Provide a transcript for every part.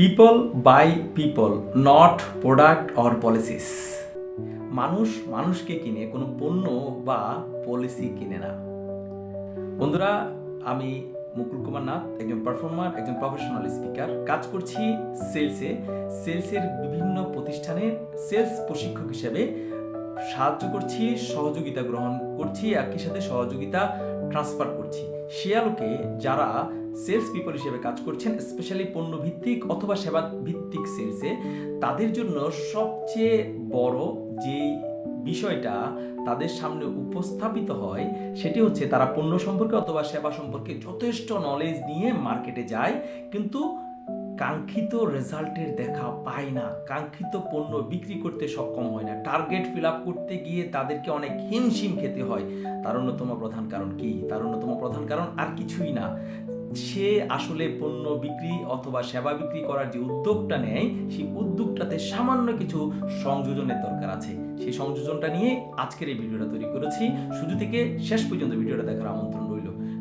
People buy people not product or policies মানুষ মানুষকে কিনে, কোনো পণ্য বা পলিসি কিনে না। বন্ধুরা, আমি মুকুল কুমার নাথ, একজন পারফর্মার একজন প্রফেশনাল স্পিকার কাজ করছি সেলসে সেলসের বিভিন্ন প্রতিষ্ঠানের সেলস প্রশিক্ষক হিসেবে সাহায্য করছি, সহযোগিতা গ্রহণ করছি, একই সাথে সহযোগিতা ট্রান্সফার করছি। সে আলোকে যারা সেলস পিপল হিসেবে কাজ করছেন স্পেশালি পণ্য ভিত্তিক অথবা সেবা ভিত্তিক সেলসে তাদের জন্য সবচেয়ে বড় যে বিষয়টা তাদের সামনে উপস্থাপিত হয়, সেটি হচ্ছে তারা পণ্য সম্পর্কে অথবা সেবা সম্পর্কে যথেষ্ট নলেজ নিয়ে মার্কেটে যায়, কিন্তু কাঙ্ক্ষিত রেজাল্টের দেখা পায় না। কাঙ্ক্ষিত পণ্য বিক্রি করতে সক্ষম হয় না। টার্গেট ফিল আপ করতে গিয়ে তাদেরকে অনেক হিমশিম খেতে হয়। তার অন্যতম প্রধান কারণ কি? তার অন্যতম প্রধান কারণ আর কিছুই না। সে আসলে পণ্য বিক্রি অথবা সেবা বিক্রি করার যে উদ্যোগটা নেয়, সেই উদ্যোগটাতে সামান্য কিছু সংযোজনের দরকার আছে। সেই সংযোজনটা নিয়ে আজকের এই ভিডিওটা তৈরি করেছি। শুরু থেকে শেষ পর্যন্ত ভিডিওটা দেখার আমন্ত্রণ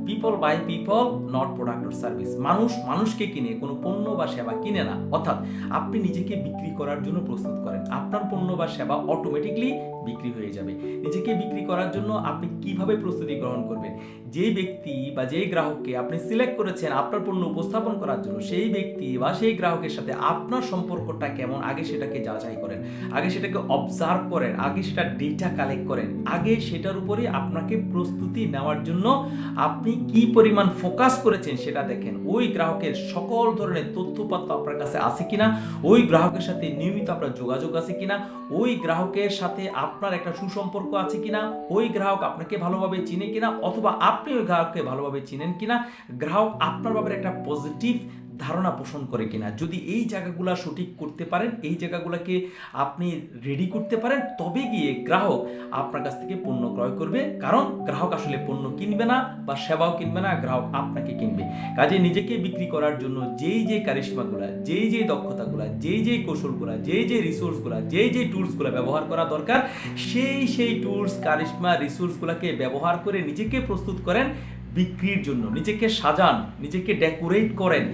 people buy people not product or service মানুষ মানুষকে কিনে, কোনো পণ্য বা সেবা কিনে না। অর্থাৎ আপনি নিজেকে বিক্রি করার জন্য প্রস্তুত করেন। আপনার পণ্য বা সেবা অটোমেটিকলি বিক্রি হয়ে যাবে। নিজেকে বিক্রি করার জন্য আপনি কীভাবে প্রস্তুতি গ্রহণ করবেন? যে ব্যক্তি বা যেই গ্রাহককে আপনি সিলেক্ট করেছেন আপনার পণ্য উপস্থাপন করার জন্য, সেই ব্যক্তি বা সেই গ্রাহকের সাথে আপনার সম্পর্কটা কেমন, আগে সেটাকে যাচাই করেন। আগে সেটাকে অবজার্ভ করেন। আগে সেটা ডেটা কালেক্ট করেন। আগে সেটার উপরে আপনাকে প্রস্তুতি নেওয়ার জন্য আপনি কি পরিমাণ ফোকাস করেছেন সেটা দেখেন। ওই গ্রাহকের সকল ধরনের তথ্যপত্র আপনার কাছে আছে কিনা, ওই গ্রাহকের সাথে নিয়মিত আপনার যোগাযোগ আছে কিনা, ওই গ্রাহকের সাথে আপনার একটা সুসম্পর্ক আছে কিনা, ওই গ্রাহক আপনাকে ভালোভাবে চিনে কিনা, অথবা আপনি ওই গ্রাহককে ভালোভাবে চিনেন কিনা, গ্রাহক আপনার ব্যাপারে একটা পজিটিভ ধারণা পোষণ করে কিনা। যদি এই জায়গাগুলো সঠিক করতে পারেন, এই জায়গাগুলোকে আপনি রেডি করতে পারেন, তবে গিয়ে গ্রাহক আপনার কাছ থেকে পণ্য ক্রয় করবে। কারণ গ্রাহক আসলে পণ্য কিনবে না বা সেবাও কিনবে না, গ্রাহক আপনাকে কিনবে। কাজে নিজেকে বিক্রি করার জন্য যেই যে কারিশমাগুলা, যেই যে দক্ষতাগুলা, যেই যে কৌশলগুলা, যেই যে রিসোর্সগুলা যেই যে টুলসগুলো ব্যবহার করা দরকার, সেই সেই টুলস কারিশমা রিসোর্সগুলোকে ব্যবহার করে নিজেকে প্রস্তুত করেন। বিক্রির জন্য। নিজেকে সাজান, নিজেকে ডেকোরেট করেন,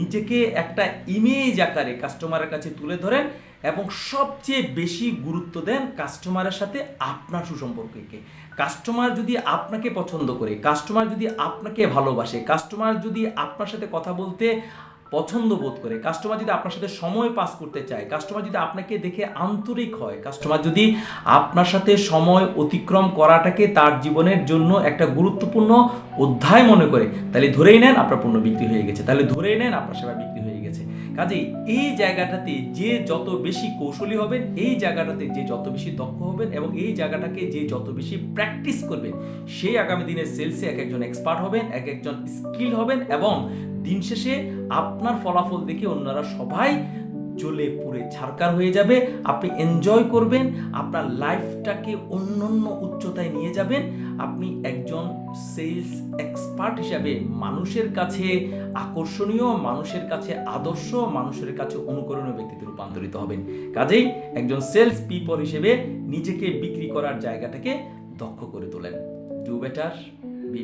নিজেকে একটা ইমেজ আকারে কাস্টমারের কাছে তুলে ধরেন এবং সবচেয়ে বেশি গুরুত্ব দেন কাস্টমারের সাথে আপনার সুসম্পর্ককে। কাস্টমার যদি আপনাকে পছন্দ করে কাস্টমার যদি আপনাকে ভালোবাসে কাস্টমার যদি আপনার সাথে কথা বলতে পছন্দ বোধ করে। কাস্টমার যদি আপনার সাথে সময় পাস করতে চায় কাস্টমার যদি আপনাকে দেখে আন্তরিক হয় কাস্টমার যদি আপনার সাথে সময় অতিক্রম করাটাকে তার জীবনের জন্য একটা গুরুত্বপূর্ণ অধ্যায় মনে করে, তাহলে ধরেই নেন আপনার পণ্য বিক্রি হয়ে গেছে, তাহলে ধরেই নেন আপনার সেবা বিক্রি হয়ে গেছে। কাজেই এই জায়গাটাতে যে যত বেশি কৌশলী হবেন, এই জায়গাটাতে যে যত বেশি দক্ষ হবেন এবং এই জায়গাটাকে যে যত বেশি প্র্যাকটিস করবেন, সেই আগামী দিনের সেলসে এক একজন এক্সপার্ট হবেন এক একজন স্কিল হবেন এবং দিন শেষে আপনার ফলাফল দেখে অন্যরা সবাই জ্বলে পুড়ে ছারকার হয়ে যাবে। আপনি এনজয় করবেন, আপনার লাইফটাকে অন্যান্য উচ্চতায় নিয়ে যাবেন। আপনি একজন সেলস এক্সপার্ট হিসাবে মানুষের কাছে আকর্ষণীয়, মানুষের কাছে আদর্শ, মানুষের কাছে অনুকরণীয় ব্যক্তিতে রূপান্তরিত হবেন। কাজেই একজন সেলস পিপল হিসেবে নিজেকে বিক্রি করার জায়গাটাকে দক্ষ করে তোলেন। Do better be